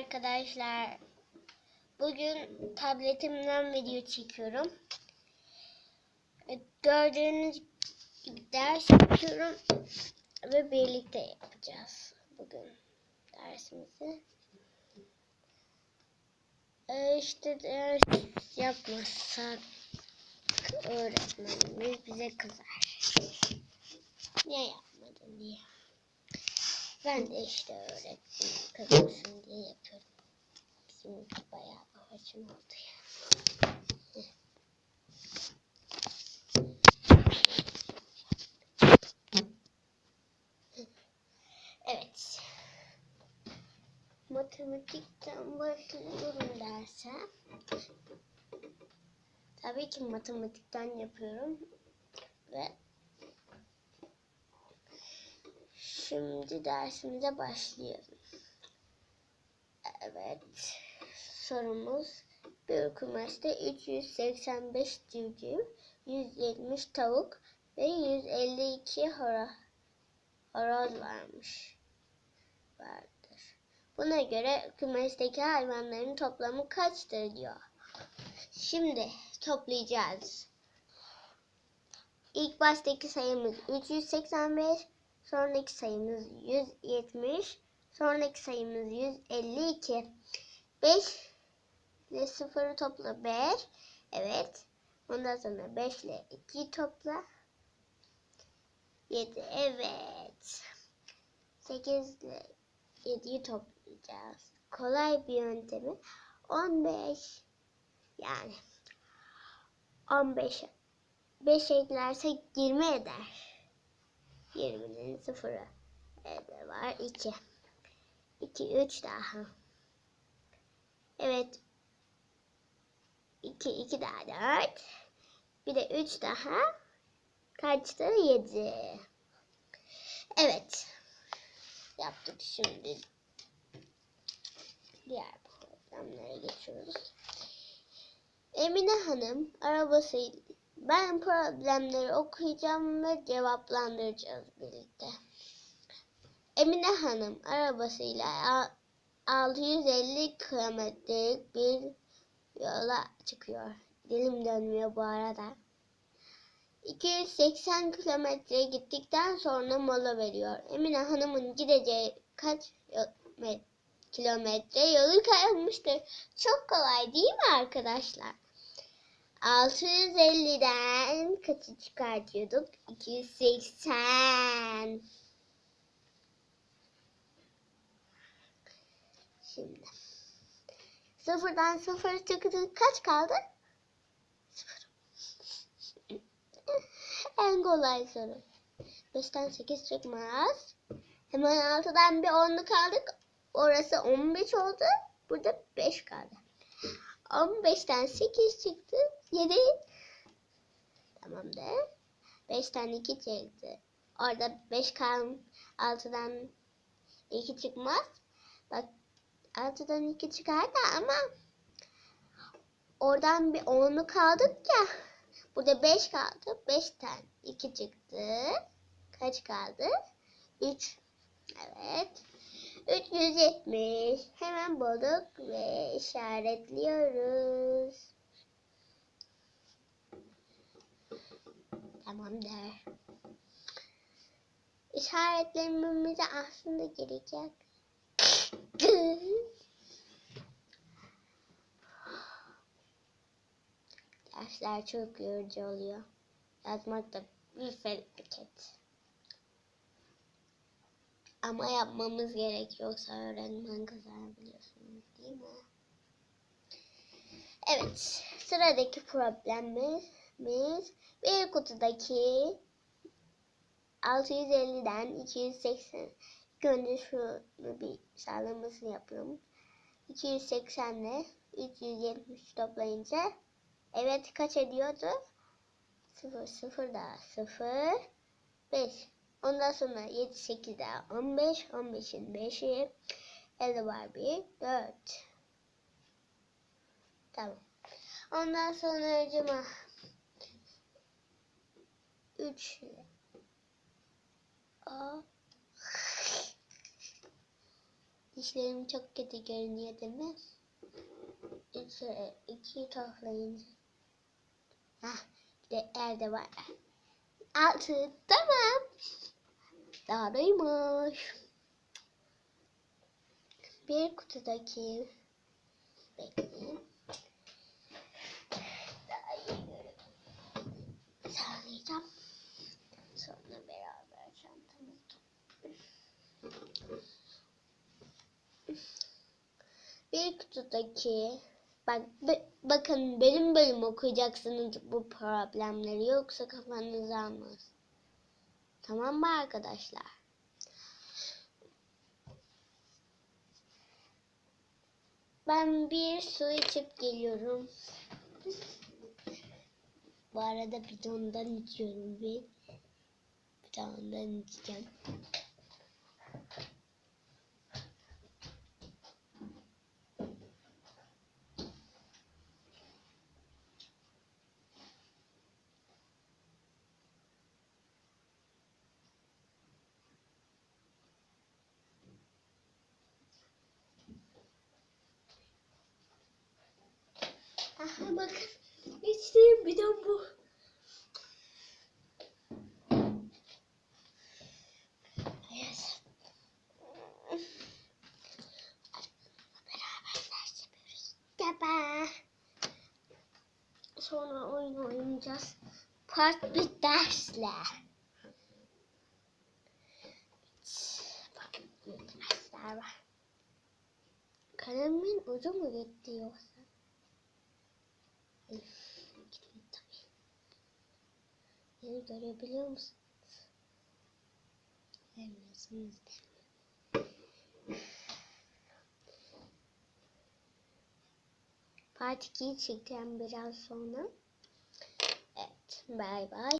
arkadaşlar. Bugün tabletimden video çekiyorum. E, Gördüğünüz gibi ders yapıyorum ve birlikte yapacağız bugün dersimizi. E, işte ders yapmasak öğretmenimiz bize kızar. Niye yapmadın diye. Ben de işte öğretmenim kazansın diye yapıyorum. Bizim bayağı babacım oldu ya. Evet. Matematikten başlıyorum derse. Tabii ki matematikten yapıyorum. Ve Şimdi dersimize başlayalım. Evet. Sorumuz bir kümeste 385 civciv, 170 tavuk ve 152 hora, horoz varmış. Vardır. Buna göre kümesteki hayvanların toplamı kaçtır diyor. Şimdi toplayacağız. İlk baştaki sayımız 385, Sonraki sayımız 170. Sonraki sayımız 152. 5 ile 0'ı topla 5. Evet. Ondan sonra 5 ile 2'yi topla. 7. Evet. 8 ile 7'yi toplayacağız. Kolay bir yöntemi. 15. Yani 15 5 eklersek 20 eder. 20'nin sıfırı. Evde var 2. 2, 3 daha. Evet. 2, 2 daha 4. Bir de 3 daha. Kaçtı? 7. Evet. Yaptık şimdi. Diğer problemlere geçiyoruz. Emine Hanım arabasıyla ben problemleri okuyacağım ve cevaplandıracağız birlikte. Emine Hanım arabasıyla 650 kilometrelik bir yola çıkıyor. Dilim dönmüyor bu arada. 280 kilometre gittikten sonra mola veriyor. Emine Hanım'ın gideceği kaç kilometre yolu kalmıştır. Çok kolay değil mi arkadaşlar? 650'den kaçı çıkartıyorduk? 280. Şimdi. Sıfırdan sıfır çıktı. Kaç kaldı? Sıfır. en kolay soru. 5'ten 8 çıkmaz. Hemen 6'dan bir 10'lu kaldık. Orası 15 oldu. Burada 5 kaldı. 15'ten 8 çıktı. 7. Tamamdır. 5'ten 2 çıktı. Orada 5 kalm 6'dan 2 çıkmaz. Bak 6'dan 2 çıkardı ama oradan bir 10'lu kaldık ya. Burada 5 kaldı. 5'ten 2 çıktı. Kaç kaldı? 3. Evet. 370. Hemen bulduk ve işaretliyoruz. Tamamdır. İşaretlememize aslında gerekecek. Dersler çok yorucu oluyor. Yazmak da bir felaket. Ama yapmamız gerek yoksa öğretmen kızar biliyorsunuz değil mi? Evet sıradaki problemimiz bir kutudaki 650'den 280 İlk önce şunu bir sağlamasını yapıyorum. 280 ile 370 toplayınca evet kaç ediyordu? 0 0 daha 0 5 Ondan sonra 7 8 daha 15 15'in 5'i elde var 1 4 Tamam. Ondan sonra acaba 3 A Dişlerim çok kötü görünüyor değil mi? Üç, e, iki toplayınca. Hah, bir de elde var. Altı, tamam. Doğruymuş. Bir kutudaki bekleyin. Daha iyi görün. Sağlayacağım. Sonra beraber çantamızı toplayalım. Bir kutudaki bak be- bakın bölüm bölüm okuyacaksınız bu problemleri yoksa kafanız almaz. Tamam mı arkadaşlar? Ben bir su içip geliyorum. Bu arada bidondan içiyorum bir. Bidondan içeceğim. Bakın. İçtiğim bidon bu. Evet. Beraber ders. Sonra oyun oynayacağız. Farklı dersler. Farklı dersler var. Kalemin ucu mu gitti yoksa? Beni görebiliyor musunuz? Görmüyorsunuz. Part 2'yi çekeceğim biraz sonra. Evet, bay bay.